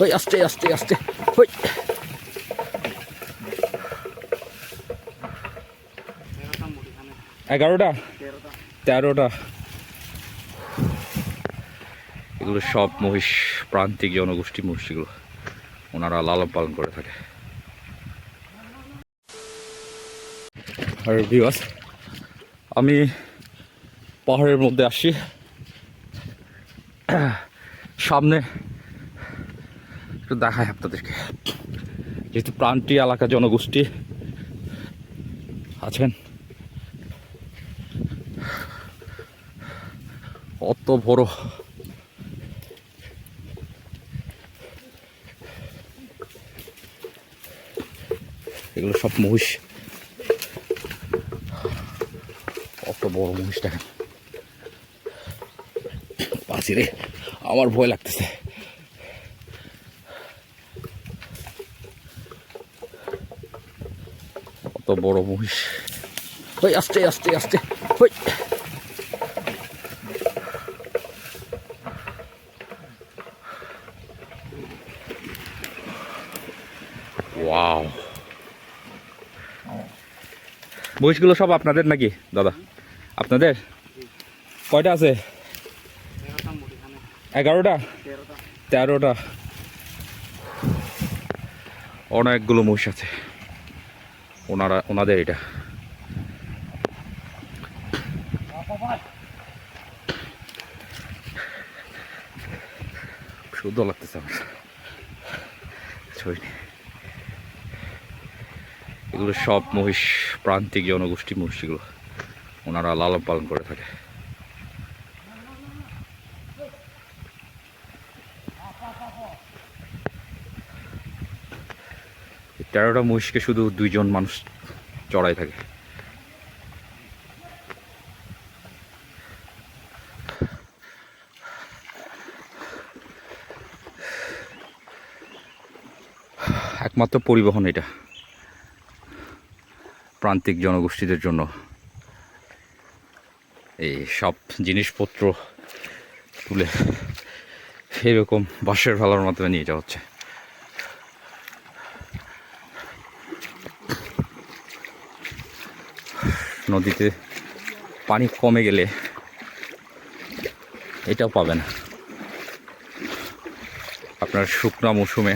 ওই, আস্তে আস্তে আস্তে। ওই। এগারোটা? তেরোটা। এগুলো সব মহিষ প্রান্তিক জনগোষ্ঠী মহিষগুলো। ওনারা লালন পালন করে থাকে। আর ভিউয়ার্স, আমি পাহাড়ের মধ্যে আসি সামনে একটু দেখায় আপনাদেরকে। যেহেতু প্রান্তীয় এলাকা জনগোষ্ঠী, আছেন। অত বড়। এগুলো সব মহিষ। অত বড় মহিষ দেখেন। পাশি আমার ভয় লাগতেছে। অত বড় মহিষ। ওই আস্তে আস্তে আস্তে ওই। মহিষগুলো সব আপনাদের নাকি, দাদা? আপনাদের? কয়টা আছে? এগারোটা? তেরোটা। অনেকগুলো মহিষ আছে। ওনারা, ওনাদের এটা। শুদ্ধ লাগতেছে আমার। এগুলো সব মহিষ, প্রান্তিক জনগোষ্ঠী মহিষগুলো ওনারা লালন পালন করে থাকে। তেরোটা মহিষকে শুধু দুইজন মানুষ চড়াই থাকে। একমাত্র পরিবহন এটা। প্রান্তিক জনগোষ্ঠীদের জন্য। এই সব জিনিসপত্র তুলে এরকম বাঁশের ভালার মাধ্যমে নিয়ে যাওয়া হচ্ছে। নদীতে পানি কমে গেলে এটাও পাবেন। আপনার শুকনো মৌসুমে